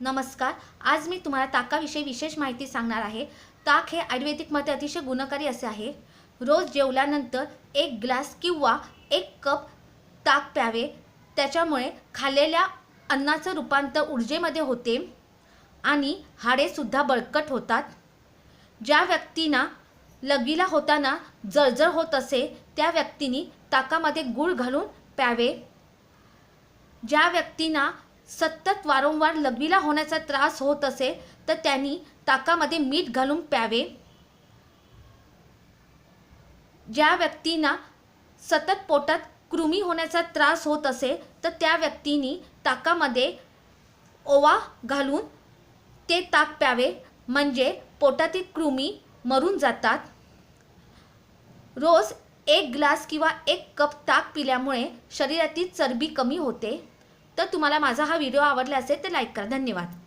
नमस्कार. आज मी तुम्हाला ताकाविषयी विशेष माहिती सांगणार आहे. ताक हे आयुर्वेदिकमध्ये अतिशय गुणकारी असे आहे. रोज जेवल्यानंतर एक ग्लास किंवा एक कप ताक प्यावे. त्याच्यामुळे खाल्लेल्या अन्नाचं रूपांतर ऊर्जेमध्ये होते आणि हाडेसुद्धा बळकट होतात. ज्या व्यक्तींना लघवीला होताना जळजळ होत असे त्या व्यक्तींनी ताकामध्ये गूळ घालून प्यावे. ज्या व्यक्तींना सतत वारंवार लघवीला होण्याचा त्रास होत असेल तर त्यांनी ताकामध्ये मीठ घालून प्यावे. ज्या व्यक्तींना सतत पोटात कृमी होण्याचा त्रास होत असेल तर त्या व्यक्तींनी ताकामध्ये ओवा घालून ते ताक प्यावे. म्हणजे पोटातील कृमी मरून जातात. रोज एक ग्लास किंवा एक कप ताक पिल्यामुळे शरीरातील चरबी कमी होते. तर तुम्हाला माझा हा व्हिडिओ आवडला असेल तर लाईक करा. धन्यवाद.